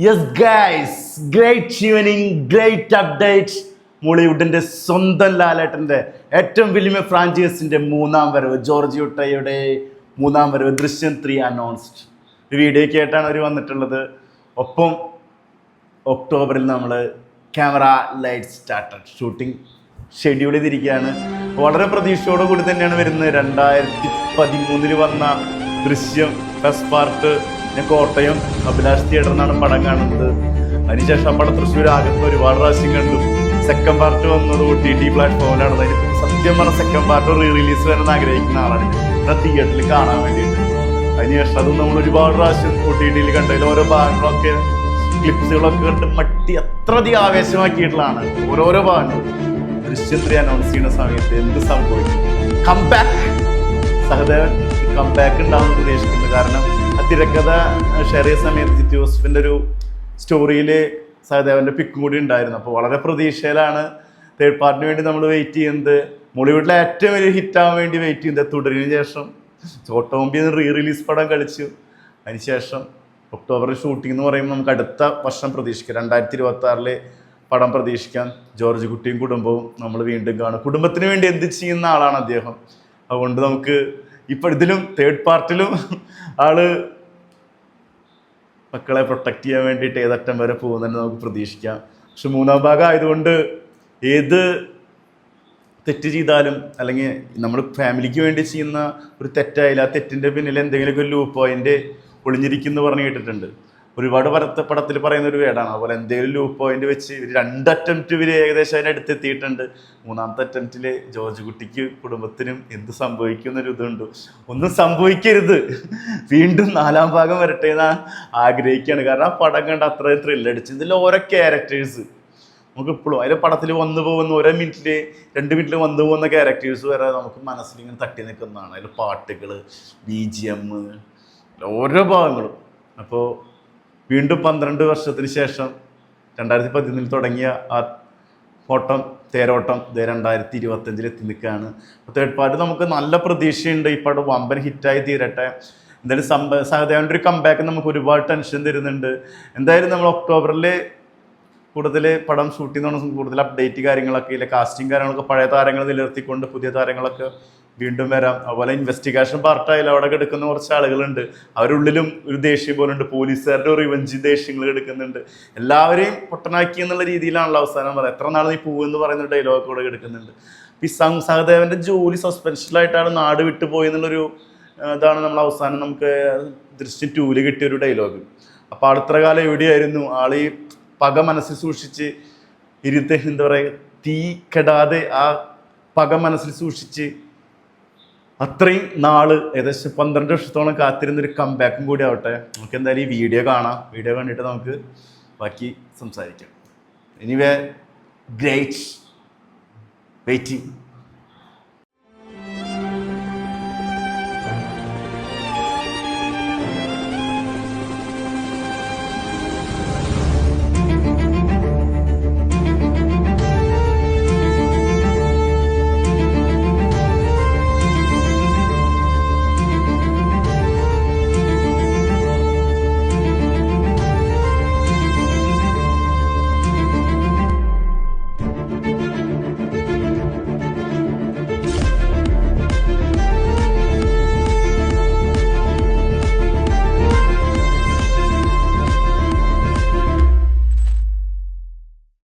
Yes guys great evening great update മോളിവുഡിന്റെ സ്വന്തം ലാലേട്ടന്റെ ഏറ്റവും വലിയ ഫ്രാഞ്ചൈസിന്റെ മൂന്നാം വരവ് ജോർജ് യുട്ടയുടെ മൂന്നാം വരവ് ദൃശ്യം ത്രീ അനൗൺസ്ഡ് ഒരു വീഡിയോയ്ക്ക് ആയിട്ടാണ് അവർ വന്നിട്ടുള്ളത്. ഒപ്പം ഒക്ടോബറിൽ നമ്മൾ camera light started shooting schedule ചെയ്തിരിക്കുകയാണ്. വളരെ പ്രതീക്ഷയോടു കൂടി തന്നെയാണ് വരുന്നത്. രണ്ടായിരത്തി പതിമൂന്നിൽ വന്ന ദൃശ്യം ഫസ്റ്റ് പാർട്ട് ഞാൻ കോട്ടയം അഭിലാഷ് തിയേറ്ററിനാണ് പടം കാണുന്നത്. അതിനുശേഷം അവിടെ തൃശ്ശൂർ ആകത്ത് ഒരുപാട് പ്രാവശ്യം കണ്ടു. സെക്കൻഡ് പാർട്ട് വന്നത് ഒ ടി ടി പ്ലാറ്റ്ഫോമിലാണ് അതിന് സത്യം പറഞ്ഞ സെക്കൻഡ് പാർട്ട് റീ റിലീസ് വരാൻ ആഗ്രഹിക്കുന്ന ആളാണ്. ഞാൻ തിയേറ്ററിൽ കാണാൻ വേണ്ടിയിട്ട്. അതിനുശേഷം അതും നമ്മൾ ഒരുപാട് പ്രാവശ്യം ഒ ടി ടിയിൽ കണ്ടതിൽ ഓരോ ഭാഗങ്ങളൊക്കെ ക്ലിപ്സുകളൊക്കെ കണ്ട് മട്ടി അത്രയധികം ആവേശമാക്കിയിട്ടുള്ളതാണ് ഓരോരോ ഭാഗങ്ങൾ. ദൃശ്യത്തിൽ അനൗൺസ് ചെയ്യുന്ന സമയത്ത് എന്ത് സംഭവിക്കും കംബാക്ക് സഹദേവൻ കംബാക്ക് ഉണ്ടാവുമെന്ന് പ്രതീക്ഷിക്കുന്നു കാരണം തിരക്കഥ ഷെയർ ചെയ്ത സമയത്ത് ജിത്തു ജോസഫിന്റെ ഒരു സ്റ്റോറിയിൽ സഹദേവന്റെ പിക്കും കൂടി ഉണ്ടായിരുന്നു. അപ്പോൾ വളരെ പ്രതീക്ഷയിലാണ് തേർഡ് പാർട്ടിന് വേണ്ടി നമ്മൾ വെയിറ്റ് ചെയ്യുന്നത്. മോളിവുഡിലെ ഏറ്റവും വലിയ ഹിറ്റ് ആവാൻ വേണ്ടി വെയിറ്റ് ചെയ്യുന്നത് തുടരിന് ശേഷം. ചോട്ടോമ്പി റീ റിലീസ് പടം കളിച്ചു. അതിനുശേഷം ഒക്ടോബറിൽ ഷൂട്ടിംഗ് എന്ന് പറയുമ്പോൾ നമുക്ക് അടുത്ത വർഷം പ്രതീക്ഷിക്കാം. രണ്ടായിരത്തി ഇരുപത്തി ആറിൽ പടം പ്രതീക്ഷിക്കാം. ജോർജ് കുട്ടിയും കുടുംബവും നമ്മൾ വീണ്ടും കാണും. കുടുംബത്തിന് വേണ്ടി എന്ത് ചെയ്യുന്ന ആളാണ് അദ്ദേഹം. അതുകൊണ്ട് നമുക്ക് ഇപ്പോൾ ഇതിലും തേർഡ് പാർട്ടിലും ആൾ മക്കളെ പ്രൊട്ടക്ട് ചെയ്യാൻ വേണ്ടിയിട്ട് ഏതറ്റം വരെ പോകുന്നുണ്ട് നമുക്ക് പ്രതീക്ഷിക്കാം. പക്ഷെ മൂന്നാം ഭാഗം ആയതുകൊണ്ട് ഏത് തെറ്റ് ചെയ്താലും അല്ലെങ്കിൽ നമ്മൾ ഫാമിലിക്ക് വേണ്ടി ചെയ്യുന്ന ഒരു തെറ്റായാലും ആ തെറ്റിന്റെ പിന്നിൽ എന്തെങ്കിലുമൊക്കെ ഒരു ലൂപ്പ് അതിന്റെ ഒളിഞ്ഞിരിക്കുന്നു പറഞ്ഞു കേട്ടിട്ടുണ്ട്. ഒരുപാട് പടത്ത് പടത്തിൽ പറയുന്ന ഒരു വേടാണ്. അതുപോലെ എന്തെങ്കിലും ലൂപ്പ് പോയിന്റ് വെച്ച് ഇവർ രണ്ട് അറ്റംപ്റ്റ് ഇവർ ഏകദേശം അതിന്റെ അടുത്തെത്തിയിട്ടുണ്ട്. മൂന്നാമത്തെ അറ്റംപ്റ്റിൽ ജോർജ് കുട്ടിക്ക് കുടുംബത്തിനും എന്ത് സംഭവിക്കും എന്നൊരു ഇതുണ്ട്. ഒന്നും സംഭവിക്കരുത്. വീണ്ടും നാലാം ഭാഗം വരട്ടെ എന്ന് ആഗ്രഹിക്കുകയാണ്. കാരണം ആ പടം കണ്ട് അത്രയും ത്രില്ലടിച്ച് ഇതിൽ ഓരോ ക്യാരക്ടേഴ്സ് നമുക്ക് ഇപ്പോഴും അതിലെ പടത്തിൽ വന്നു പോകുന്ന ഓരോ മിനിറ്റിൽ രണ്ട് മിനിറ്റിൽ വന്നു പോകുന്ന ക്യാരക്ടേഴ്സ് വരെ നമുക്ക് മനസ്സിൽ ഇങ്ങനെ തട്ടി നിൽക്കുന്നതാണ്. അതിൽ പാട്ടുകൾ ബി ജി എം ഓരോ ഭാഗങ്ങളും. അപ്പോൾ വീണ്ടും പന്ത്രണ്ട് വർഷത്തിന് ശേഷം രണ്ടായിരത്തി പതിനൊന്നിൽ തുടങ്ങിയ ആ ഓട്ടം തേരോട്ടം ഇത് രണ്ടായിരത്തി ഇരുപത്തഞ്ചിൽ എത്തി നിൽക്കുകയാണ്. തേർഡ് പാർട്ടി നമുക്ക് നല്ല പ്രതീക്ഷയുണ്ട്. ഈ പടം വമ്പൻ ഹിറ്റായി തീരട്ടെ. എന്തായാലും സംഭ സഹദേവന്റെ ഒരു കമ്പാക്ക് നമുക്ക് ഒരുപാട് ടെൻഷൻ തരുന്നുണ്ട്. എന്തായാലും നമ്മൾ ഒക്ടോബറിൽ കൂടുതൽ പടം ഷൂട്ട് ചെയ്യുന്ന കൂടുതൽ അപ്ഡേറ്റ് കാര്യങ്ങളൊക്കെ ഇല്ല കാസ്റ്റിംഗ് കാര്യങ്ങളൊക്കെ പഴയ താരങ്ങൾ നിലനിർത്തിക്കൊണ്ട് പുതിയ താരങ്ങളൊക്കെ വീണ്ടും വരാം. അതുപോലെ ഇൻവെസ്റ്റിഗേഷൻ പാർട്ടായാലും അവിടെ എടുക്കുന്ന കുറച്ച് ആളുകളുണ്ട്. അവരുള്ളിലും ഒരു ദേഷ്യം പോലെ ഉണ്ട് പോലീസുകാരുടെ ഒരു റിവഞ്ച് ദേഷ്യങ്ങൾ എടുക്കുന്നുണ്ട് എല്ലാവരെയും പൊട്ടനാക്കി എന്നുള്ള രീതിയിലാണല്ലോ അവസാനം പറയുന്നത്. എത്ര നാൾ നീ പോകുമെന്ന് പറയുന്ന ഡയലോഗ് കൂടെ എടുക്കുന്നുണ്ട് ഈ സഹദേവന്റെ ജോലി സസ്പെൻഷനിലായിട്ടാണ് നാട് വിട്ടു പോയി എന്നുള്ളൊരു ഇതാണ് നമ്മൾ അവസാനം നമുക്ക് ദൃശ്യം ടൂൽ കിട്ടിയ ഒരു ഡയലോഗ് അപ്പോൾ അടുത്ത കാലം എവിടെയായിരുന്നു? ആളി പക മനസ്സിൽ സൂക്ഷിച്ച് ഇരുത്ത് എന്താ പറയുക തീ കെടാതെ ആ പക മനസ്സിൽ സൂക്ഷിച്ച് അത്രയും നാൾ ഏകദേശം പന്ത്രണ്ട് വർഷത്തോളം കാത്തിരുന്നൊരു കംബാക്കും കൂടി ആവട്ടെ. നമുക്ക് എന്തായാലും ഈ വീഡിയോ കാണാം. വീഡിയോ കണ്ടിട്ട് നമുക്ക് ബാക്കി സംസാരിക്കാം. Anyway great waiting